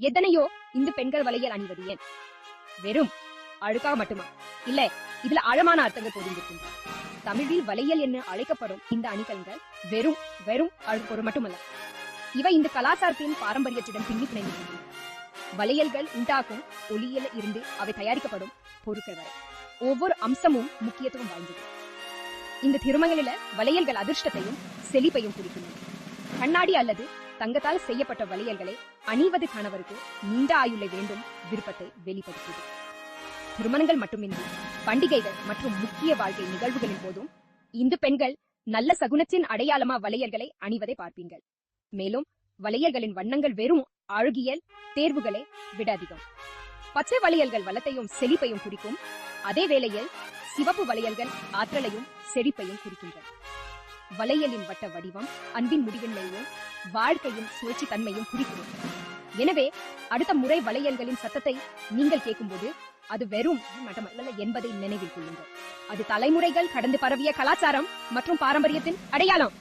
எத்தனையோ இந்து பெண்கள் வளையல் அணிவது ஏன்? வெறும் அழுக்காக மட்டுமா? இல்ல இதுல ஆழமான அர்த்தங்கள் பொதிந்திருக்கின்றன. தமிழில் வளையல் என்று அழைக்கப்படும் இந்த அணிகலன்கள் வெறும் வெறும் அழுப்பொரு மட்டுமல்ல இவை இந்த கலாச்சாரத்தின் பாரம்பரியத்துடன் பின்னி பிணைந்திருக்கின்றன வளையல்கள் உண்டாக்கும் ஒளியில இருந்து அவை தயாரிக்கப்படும் பொருட்கள் வரை ஒவ்வொரு அம்சமும் முக்கியத்துவம் வாய்ந்தது. இந்த திருமங்களில வளையல்கள் அதிர்ஷ்டத்தையும் செழிப்பையும் குறிக்கின்றன. கண்ணாடி அல்லது தங்கத்தால் செய்யப்பட்ட வளையல்களை அணிவது கணவருக்கு நீண்ட ஆயுளை வேண்டும் விருப்பத்தை வெளிப்படுத்தியது. திருமணங்கள் மட்டுமின்றி பண்டிகைகள் மற்றும் முக்கிய வாழ்க்கை நிகழ்வுகளின் போதும் இந்து பெண்கள் நல்ல சகுனத்தின் அடையாளமா வளையல்களை அணிவதை பார்ப்பீங்கள் மேலும் வளையல்களின் வண்ணங்கள் வெறும் அழகியல் தேர்வுகளை விட அதிகம். பச்சை வளையல்கள் வளத்தையும் செழிப்பையும் குறிக்கும். அதே வேளையில் சிவப்பு வளையல்கள் ஆற்றலையும் செழிப்பையும் குறிக்கின்றன. வளையலின் வட்ட வடிவம் அன்பின் முடிவின்மையும் வாழ்க்கையின் சுழற்சி தன்மையும் குறிக்கிறது. எனவே அடுத்த முறை வளையல்களின் சத்தத்தை நீங்கள் கேட்கும்போது அது வெறும் மட்டுமல்ல என்பதை நினைவில் கொள்ளுங்கள். அது தலைமுறைகள் கடந்து பரவிய கலாச்சாரம் மற்றும் பாரம்பரியத்தின் அடையாளம்.